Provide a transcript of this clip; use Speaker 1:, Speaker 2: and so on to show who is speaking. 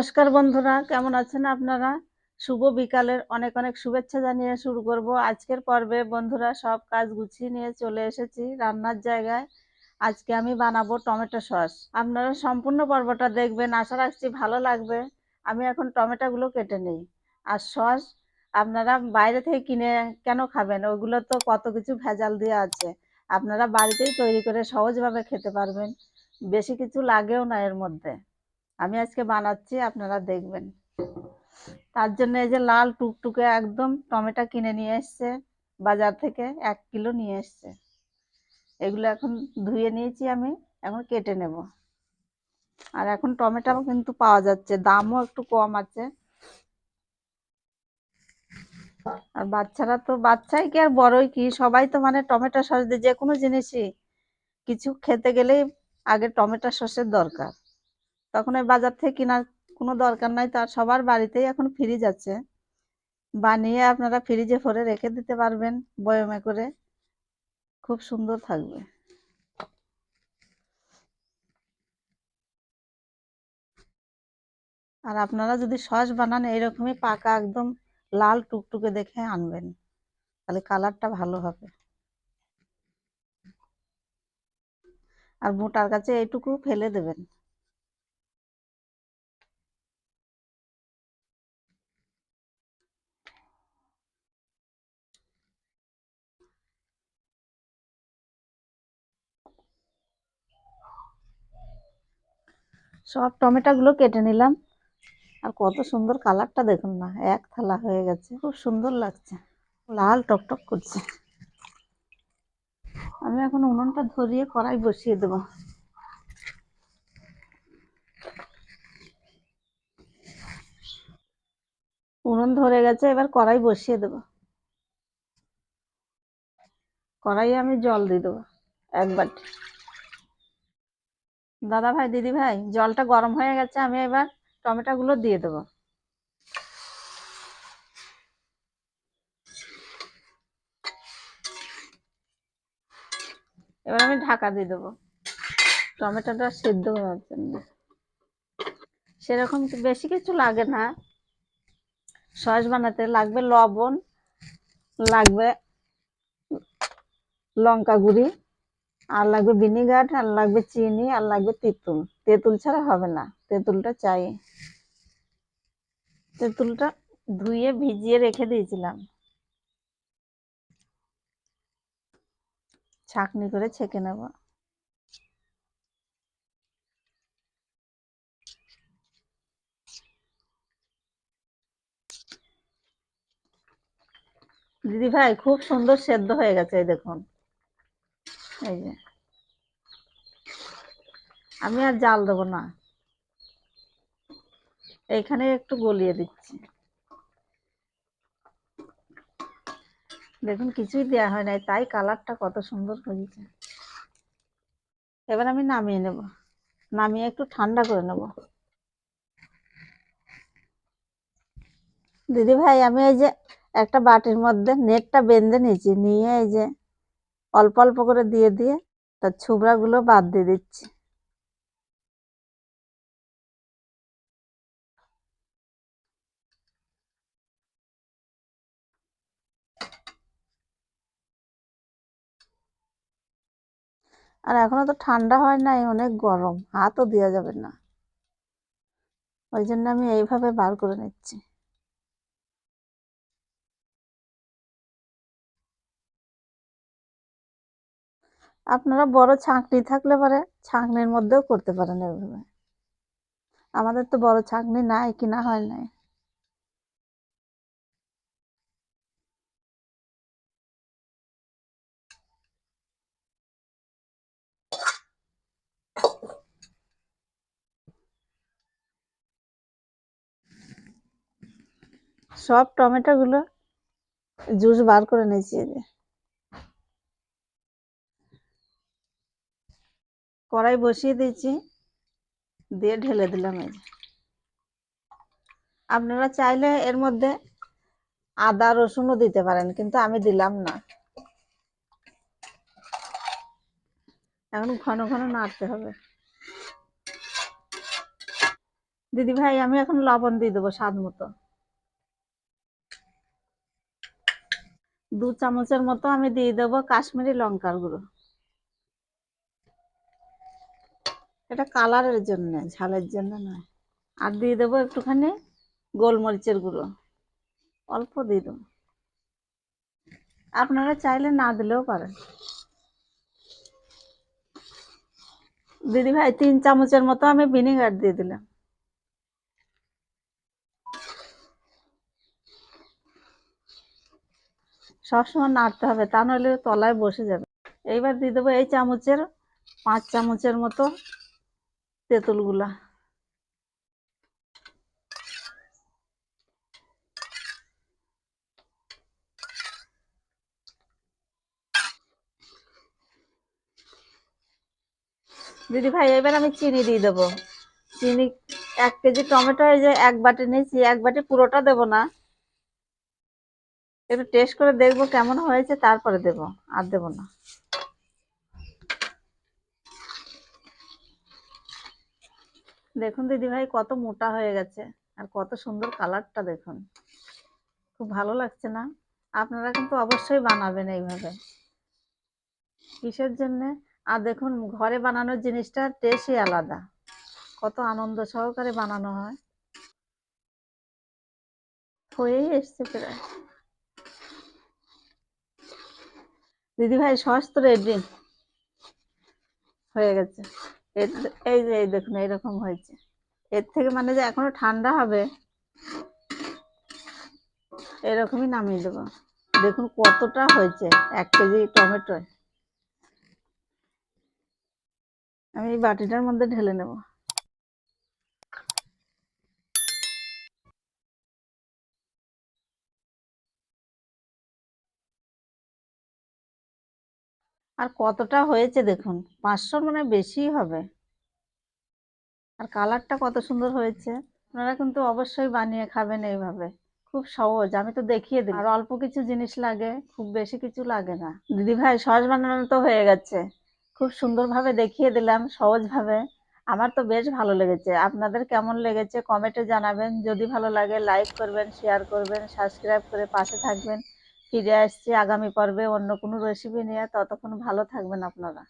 Speaker 1: নমস্কার বন্ধুরা, কেমন আছেন আপনারা? শুভ বিকালের অনেক অনেক শুভেচ্ছা জানিয়ে শুরু করব আজকের পর্বে। বন্ধুরা, সব কাজ গুছিয়ে নিয়ে চলে এসেছি রান্নার জায়গায়। আজকে আমি বানাবো টমেটো সস। আপনারা সম্পূর্ণ পর্বটা দেখবেন, আশা রাখছি ভালো লাগবে। আমি এখন টমেটোগুলো কেটে নিই। আর সস আপনারা বাইরে থেকে কিনে কেন খাবেন? ওগুলো তো কত কিছু ভেজাল দেওয়া আছে। আপনারা বাড়িতেই তৈরি করে সহজভাবে খেতে পারবেন। বেশি কিছু লাগেও না এর মধ্যে। আমি আজকে বানাচ্ছি, আপনারা দেখবেন। তার জন্য এই যে লাল টুকটুকে একদম টমেটো কিনে নিয়ে এসছে, বাজার থেকে এক কিলো নিয়ে এসছে। এগুলো এখন ধুয়ে নিয়েছি আমি, এখন কেটে নেব। আর এখন টমেটো কিন্তু পাওয়া যাচ্ছে, দামও একটু কম আছে। আর বাচ্চারা তো, বাচ্চাই কি আর বড়ই কি? সবাই তো মানে টমেটো সস দিয়ে যে কোনো জিনিসই। কিছু খেতে গেলেই আগে টমেটো সসের দরকার। তখন ওই বাজার থেকে কেনার কোনো দরকার নাই, তার সবার বাড়িতেই এখন ফ্রিজ আছে। বানিয়ে আপনারা ফ্রিজে ভরে রেখে দিতে পারবেন, বয়মে করে। খুব সুন্দর থাকবে। আর আপনারা যদি সস বানান, এইরকমই পাকা একদম লাল টুকটুকে দেখে আনবেন। তাহলে কালারটা ভালো হবে। আর মোটার কাছে এইটুকু ফেলে দেবেন। সব টমেটোগুলো কেটে নিলাম। আর কত সুন্দর কালারটা দেখুন না, এক থালা হয়ে গেছে। খুব সুন্দর লাগছে, লাল টকটক করছে। আমি এখন উনুনটা ধরিয়ে কড়াই বসিয়ে দেবো। উনুন ধরে গেছে, এবার কড়াই বসিয়ে দেবো। কড়াইয়ে আমি জল দিয়ে দেবো, এক বাটি। দাদা ভাই, দিদি ভাই, জলটা গরম হয়ে গেছে, আমি এবার টমেটো গুলো দিয়ে দেবো। এবার আমি ঢাকা দিয়ে দেবো। টমেটোটা সেদ্ধ করার জন্য। সেরকম বেশি কিছু লাগে না। সস বানাতে লাগবে লবণ, লাগবে লঙ্কা গুঁড়ি। আর লাগবে ভিনিগার, আর লাগবে চিনি, আর লাগবে তেঁতুল। তেঁতুল ছাড়া হবে না। তেঁতুলটা চাই। তেঁতুলটা ধুয়ে ভিজিয়ে রেখে দিয়েছিলাম। ছাকনি করে ছেঁকে নেব। দিদি ভাই খুব সুন্দর সেদ্ধ হয়ে গেছে, এই দেখুন। এই যে। আমি আর জাল দেবো না। এইখানে একটু গলিয়ে দিচ্ছি। দেখুন, কিছুই দেওয়া হয় নাই, তাই কালারটা কত সুন্দর হয়েছে এবার আমি নামিয়ে নেব। নামিয়ে একটু ঠান্ডা করে নেব। দিদি ভাই, আমি এই যে একটা বাটির মধ্যে নেটটা বেঁধে নিয়েছি, নিয়ে এই যে অল্প অল্প করে দিয়ে দিয়ে তার ছুবড়াগুলো বাদ দিয়ে দিচ্ছি। আর এখনও তো ঠান্ডা হয় নাই, অনেক গরম, হাতও দেওয়া যাবে না। ওই জন্য আমি এইভাবে বার করে নিচ্ছি। আপনারা বড় ছাঁকনি থাকলে পরে ছাঁকনির মধ্যেও করতে পারেন এভাবে। আমাদের তো বড় ছাঁকনি নাই কিনা হয় নাই। সব টমেটো গুলো জুস বার করে নিয়েছি এই যে কড়াই বসিয়ে দিয়েছি, দিয়ে ঢেলে দিলাম এই আপনারা চাইলে এর মধ্যে আদা, রসুনও দিতে পারেন, কিন্তু আমি দিলাম না। এখন ঘন ঘন নাড়তে হবে। দিদি ভাই, আমি এখন লবণ দিয়ে দেবো স্বাদ মতো। দু চামচের মতো আমি দিয়ে দেবো কাশ্মীরি লঙ্কার গুঁড়ো। এটা কালারের জন্য, ঝালের জন্য নয়। আর দিয়ে দেবো একটুখানি গোলমরিচের গুঁড়ো। অল্প দিয়ে দেবো। আপনারা চাইলে না দিলেও পারেন। দিদি ভাই তিন চামচের মতো আমি ভিনেগার দিয়ে দিলাম। সবসময় নাড়তে হবে, তা নইলে তলায় বসে যাবে। এইবার দিয়ে দেবো এই চামচের, পাঁচ চামচের মতো তেঁতুলগুলা। দিদি ভাই, এবার আমি চিনি দিয়ে দেবো। চিনি এক কেজি টমেটো, এই যে এক বাটি নিয়েছি, এক বাটি পুরোটা দেবো না। একটু টেস্ট করে দেখব কেমন হয়েছে, তারপরে দেবো, আর দেবো না। দেখুন দিদি ভাই কত মোটা হয়ে গেছে আর কত সুন্দর কালারটা দেখুন। খুব ভালো লাগছে না? আপনারা কিন্তু অবশ্যই বানাবেন এইভাবে। কিসের জন্যে? আর দেখুন, ঘরে বানানোর জিনিসটা টেস্টই আলাদা। কত আনন্দ সহকারে বানানো হয়। হয়েই এসছে প্রায়। দিদি ভাই সস তো রেডি হয়ে গেছে। এই যে, এই দেখুন, এইরকম হয়েছে। এর থেকে মানে যে এখনও ঠান্ডা হবে, এরকমই নামিয়ে দেবো। দেখুন কতটা হয়েছে, এক কেজি টমেটো আমি বাটিটার মধ্যে ঢেলে নেব। আর কতটা হয়েছে দেখুন? পাঁচশো মানে বেশিই হবে। আর কালারটা কত সুন্দর হয়েছে। আপনারা কিন্তু অবশ্যই বানিয়ে খাবেন এইভাবে। খুব সহজ, আমি তো দেখিয়ে দিই আর অল্প কিছু জিনিস লাগে, খুব বেশি কিছু লাগে না। দিদি ভাই, সস বানানো তো হয়ে গেছে। খুব সুন্দরভাবে দেখিয়ে দিলাম, সহজভাবে। আমার তো বেশ ভালো লেগেছে। আপনাদের কেমন লেগেছে কমেন্টে জানাবেন। যদি ভালো লাগে, লাইক করবেন, শেয়ার করবেন, সাবস্ক্রাইব করে পাশে থাকবেন। ফিরে আসছি আগামী পর্বে অন্য কোনো রেসিপি নিয়ে ততক্ষণ ভালো থাকবেন আপনারা।